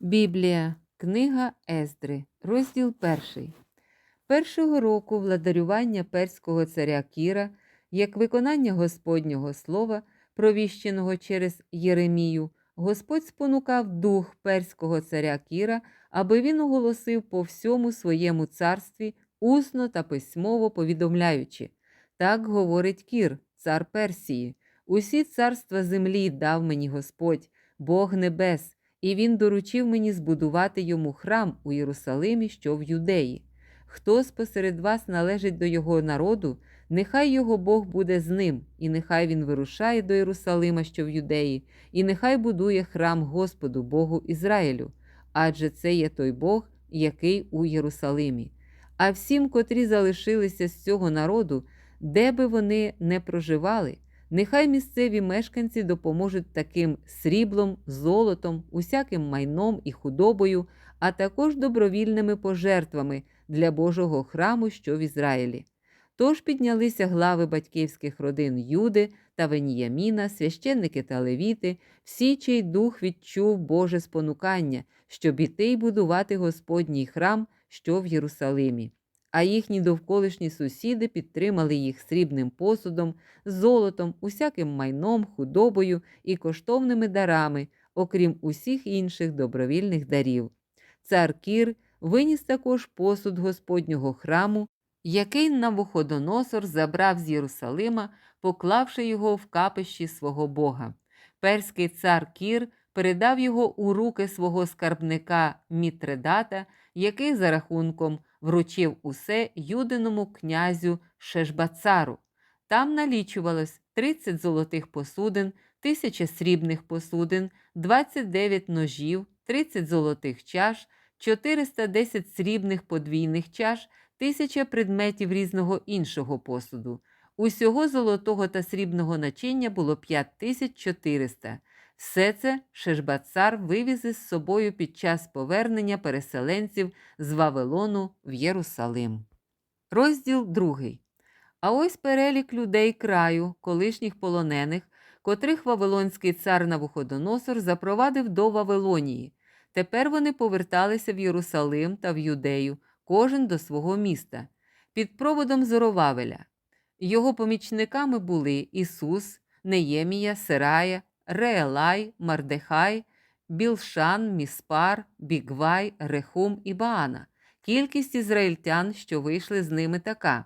Біблія, книга Ездри, розділ перший. Першого року владарювання перського царя Кіра, як виконання Господнього слова, провіщеного через Єремію, Господь спонукав дух перського царя Кіра, аби він оголосив по всьому своєму царстві усно та письмово повідомляючи. Так говорить Кір, цар Персії. Усі царства землі дав мені Господь, Бог небес, і він доручив мені збудувати йому храм у Єрусалимі, що в Юдеї. Хто спосеред вас належить до його народу, нехай його Бог буде з ним, і нехай він вирушає до Єрусалима, що в Юдеї, і нехай будує храм Господу, Богу Ізраїлю, адже це є той Бог, який у Єрусалимі. А всім, котрі залишилися з цього народу, де би вони не проживали, нехай місцеві мешканці допоможуть таким сріблом, золотом, усяким майном і худобою, а також добровільними пожертвами для Божого храму, що в Ізраїлі. Тож піднялися глави батьківських родин Юди та Веніяміна, священники та левіти, всі, чий дух відчув Боже спонукання, щоб іти й будувати Господній храм, що в Єрусалимі. А їхні довколишні сусіди підтримали їх срібним посудом, золотом, усяким майном, худобою і коштовними дарами, окрім усіх інших добровільних дарів. Цар Кір виніс також посуд Господнього храму, який Навуходоносор забрав з Єрусалима, поклавши його в капищі свого Бога. Перський цар Кір передав його у руки свого скарбника Мітредата, який за рахунком вручив усе юдиному князю Шешбацару. Там налічувалось 30 золотих посудин, тисяча срібних посудин, 29 ножів, 30 золотих чаш, 410 срібних подвійних чаш, тисяча предметів різного іншого посуду. Усього золотого та срібного начиння було 5400. Все це Шешбацар вивіз із собою під час повернення переселенців з Вавилону в Єрусалим. Розділ 2. А ось перелік людей краю, колишніх полонених, котрих Вавилонський цар Навуходоносор запровадив до Вавилонії. Тепер вони поверталися в Єрусалим та в Юдею, кожен до свого міста, під проводом Зоровавеля. Його помічниками були Ісус, Неємія, Серая, Реелай, Мардехай, Білшан, Міспар, Бігвай, Рехум і Баана. Кількість ізраїльтян, що вийшли з ними, така.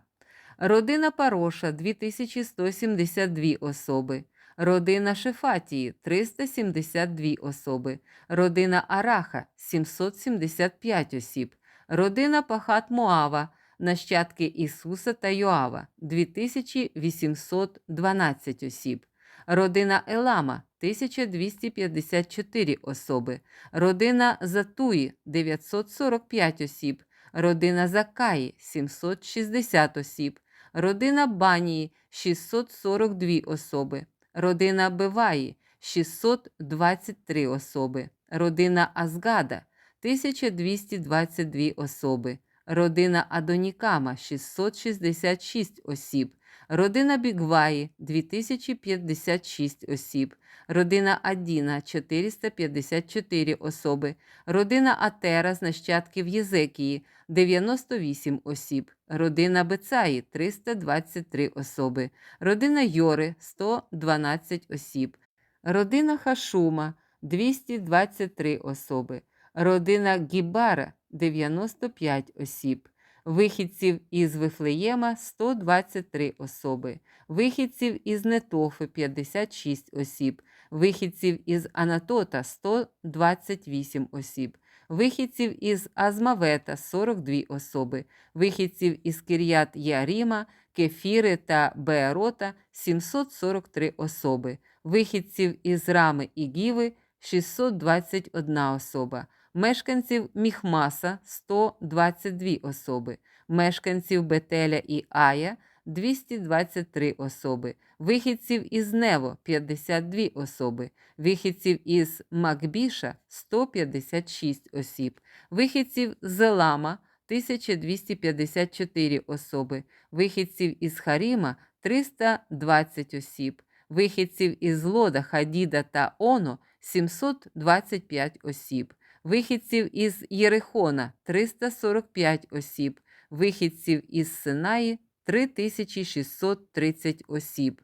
Родина Пароша 2172 особи. Родина Шефатії 372 особи. Родина Араха 775 осіб. Родина Пахат Моава, нащадки Ісуса та Йоава 2812 осіб. Родина Елама 1254 особи. Родина Затуї 945 осіб. Родина Закаї 760 осіб. Родина Банії 642 особи. Родина Биваї 623 особи. Родина Азгада 1222 особи. Родина Адонікама 666 осіб. Родина Бігваї 2056 осіб. Родина Адіна 454 особи. Родина Атера з нащадків Єзекії 98 осіб. Родина Бецаї 323 особи. Родина Йори 112 осіб. Родина Хашума 223 особи. Родина Гібара 95 осіб. Вихідців із Вифлеєма 123 особи, вихідців із Нетофи 56 осіб, вихідців із Анатота 128 осіб, вихідців із Азмавета 42 особи, вихідців із Кір'ят Яріма, Кефіри та Беарота 743 особи, вихідців із Рами і Гіви 621 особа мешканців Міхмаса 122 особи, мешканців Бетеля і Ая 223 особи, вихідців із Нево 52 особи, вихідців із Макбіша 156 осіб, вихідців з Елама 1254 особи, вихідців із Харіма 320 осіб, вихідців із Лода, Хадіда та Оно 725 осіб, вихідців із Єрихона 345 осіб, вихідців із Синаї 3630 осіб.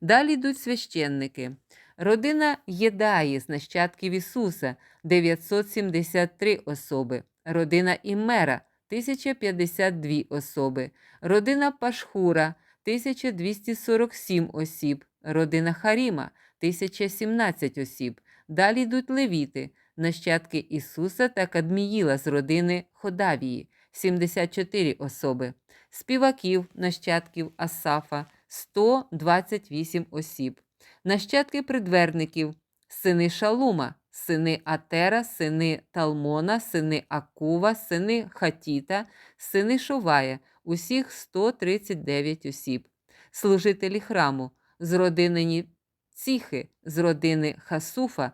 Далі йдуть священники. Родина Єдаї з нащадків Ісуса 973 особи, родина Імера 1052 особи, родина Пашхура 1247 осіб, родина Харіма 1017 осіб. Далі йдуть левіти, нащадки Ісуса та Кадміїла з родини Ходавії 74 особи, співаків, нащадків Асафа 128 осіб, нащадки придверників, сини Шалума, сини Атера, сини Талмона, сини Акува, сини Хатіта, сини Шовая, усіх 139 осіб, служителі храму з родини Ціхи, з родини Хасуфа,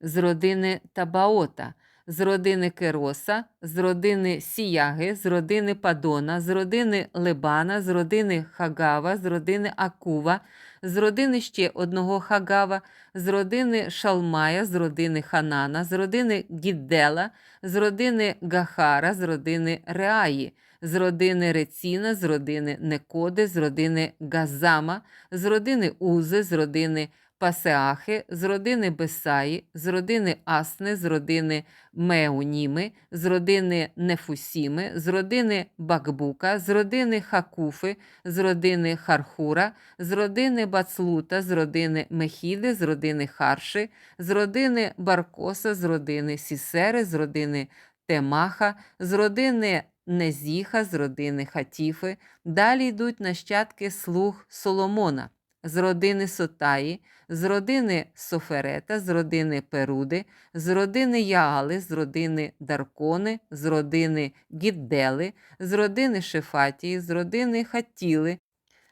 з родини Табаота, з родини Кероса, з родини Сіяги, з родини Падона, з родини Лебана, з родини Хагава, з родини Акува, з родини ще одного Хагава, з родини Шалмая, з родини Ханана, з родини Гіддела, з родини Гахара, з родини Реаї, з родини Реціна, з родини Некоди, з родини Газама, з родини Узи, з родини Пасеахи, з родини Бесаї, з родини Асни, з родини Меуніми, з родини Нефусіми, з родини Бакбука, з родини Хакуфи, з родини Хархура, з родини Бацлута, з родини Мехіди, з родини Харши, з родини Баркоса, з родини Сісери, з родини Темаха, з родини Незіха, з родини Хатіфи. Далі йдуть нащадки слуг Соломона, з родини Сотаї, з родини Соферета, з родини Перуди, з родини Яали, з родини Даркони, з родини Гіддели, з родини Шефатії, з родини Хатіли,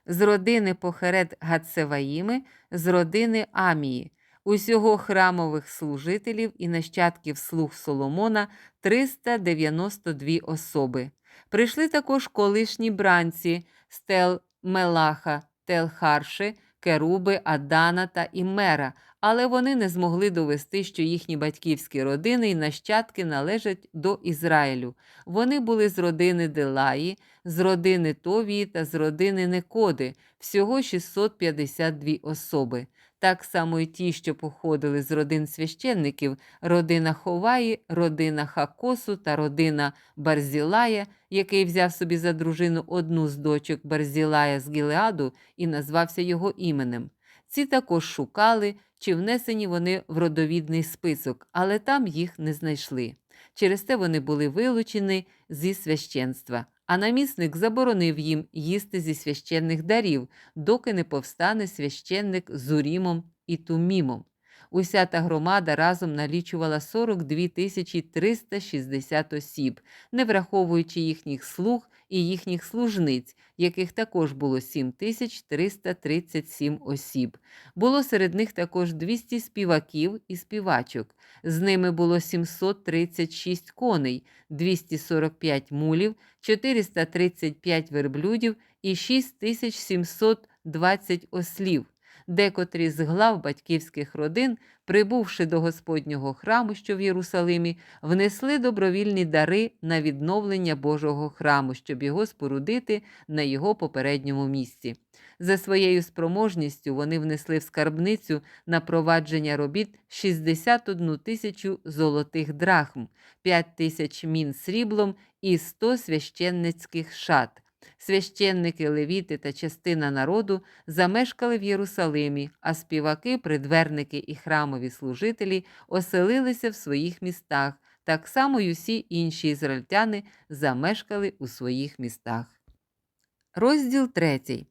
з родини Похерет Гацеваїми, з родини Амії. Усього храмових служителів і нащадків слуг Соломона 392 особи. Прийшли також колишні бранці Стел Мелаха, Телхарши, Керуби, Адана та Імера, але вони не змогли довести, що їхні батьківські родини і нащадки належать до Ізраїлю. Вони були з родини Делаї, з родини Товії та з родини Некоди, всього 652 особи. Так само й ті, що походили з родин священників, родина Ховаї, родина Хакосу та родина Барзілая, який взяв собі за дружину одну з дочок Барзілая з Гілеаду і назвався його іменем. Ці також шукали, чи внесені вони в родовідний список, але там їх не знайшли. Через те вони були вилучені зі священства, а намісник заборонив їм їсти зі священних дарів, доки не повстане священник з Урімом і Тумімом. Уся та громада разом налічувала 42 тисячі 360 осіб, не враховуючи їхніх слуг і їхніх служниць, яких також було 7 тисяч 337 осіб. Було серед них також 200 співаків і співачок. З ними було 736 коней, 245 мулів, 435 верблюдів і 6720 ослів. Декотрі з глав батьківських родин, прибувши до Господнього храму, що в Єрусалимі, внесли добровільні дари на відновлення Божого храму, щоб його спорудити на його попередньому місці. За своєю спроможністю вони внесли в скарбницю на провадження робіт 61 тисячу золотих драхм, 5 тисяч мін сріблом і 100 священницьких шат. Священники, левіти та частина народу замешкали в Єрусалимі, а співаки, придверники і храмові служителі оселилися в своїх містах, так само й усі інші ізраїльтяни замешкали у своїх містах. Розділ третій.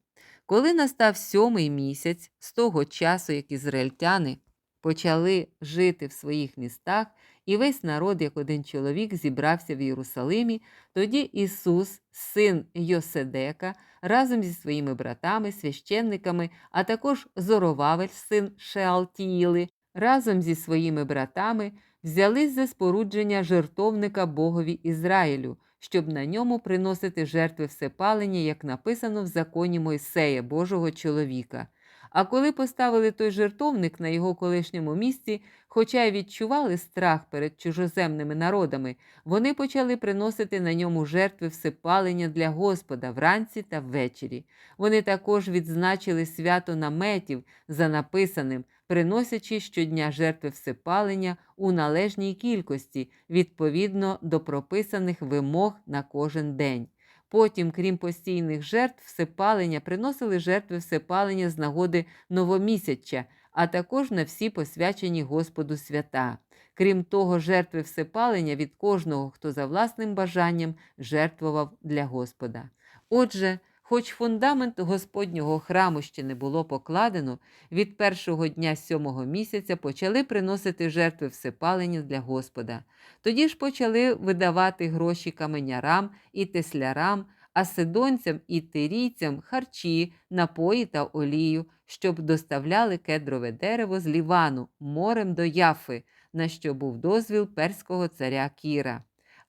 Коли настав сьомий місяць з того часу, як ізраїльтяни почали жити в своїх містах, і весь народ, як один чоловік, зібрався в Єрусалимі, тоді Ісус, син Йоседека, разом зі своїми братами, священниками, а також Зоровавель, син Шеалтіїли, разом зі своїми братами взялись за спорудження жертовника Богові Ізраїлю, щоб на ньому приносити жертви всепалення, як написано в законі Мойсея, Божого чоловіка. А коли поставили той жертовник на його колишньому місці, хоча й відчували страх перед чужоземними народами, вони почали приносити на ньому жертви всепалення для Господа вранці та ввечері. Вони також відзначили свято наметів за написаним, приносячи щодня жертви всепалення у належній кількості відповідно до прописаних вимог на кожен день. Потім, крім постійних жертв, всепалення приносили жертви всепалення з нагоди новомісяча, а також на всі посвячені Господу свята. Крім того, жертви всепалення від кожного, хто за власним бажанням жертвував для Господа. Отже, хоч фундамент Господнього храму ще не було покладено, від першого дня сьомого місяця почали приносити жертви всепалення для Господа. Тоді ж почали видавати гроші каменярам і теслярам, а сидонцям і тирійцям харчі, напої та олію, щоб доставляли кедрове дерево з Лівану морем до Яфи, на що був дозвіл перського царя Кіра.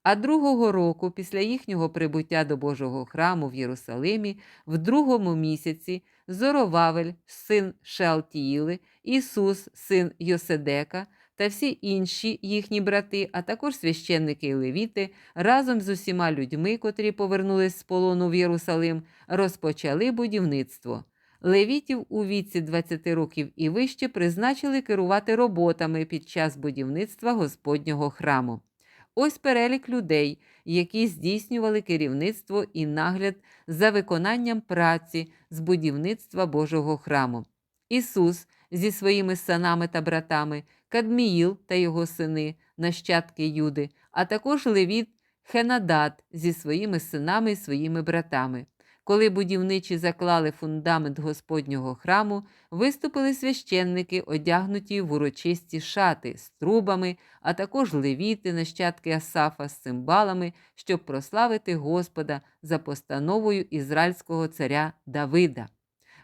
А другого року, після їхнього прибуття до Божого храму в Єрусалимі, в другому місяці Зоровавель, син Шеалтіїли, Ісус, син Йоседека, та всі інші їхні брати, а також священники і левіти, разом з усіма людьми, котрі повернулись з полону в Єрусалим, розпочали будівництво. Левітів у віці 20 років і вище призначили керувати роботами під час будівництва Господнього храму. Ось перелік людей, які здійснювали керівництво і нагляд за виконанням праці з будівництва Божого храму. Ісус зі своїми синами та братами, Кадміїл та його сини, нащадки Юди, а також Левіт Хенадат зі своїми синами і своїми братами. Коли будівничі заклали фундамент Господнього храму, виступили священники, одягнуті в урочисті шати з трубами, а також левіти, нащадки Асафа з цимбалами, щоб прославити Господа за постановою ізраїльського царя Давида.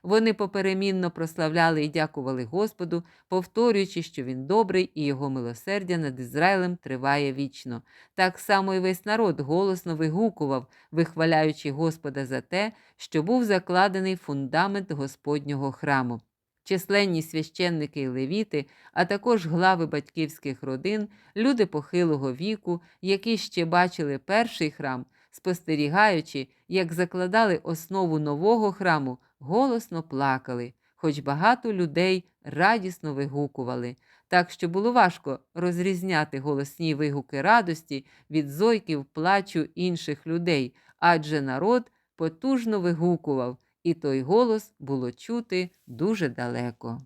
Вони поперемінно прославляли і дякували Господу, повторюючи, що він добрий і його милосердя над Ізраїлем триває вічно. Так само і весь народ голосно вигукував, вихваляючи Господа за те, що був закладений фундамент Господнього храму. Численні священники і левіти, а також глави батьківських родин, люди похилого віку, які ще бачили перший храм, спостерігаючи, як закладали основу нового храму, голосно плакали, хоч багато людей радісно вигукували, так що було важко розрізняти голосні вигуки радості від зойків плачу інших людей, адже народ потужно вигукував, і той голос було чути дуже далеко.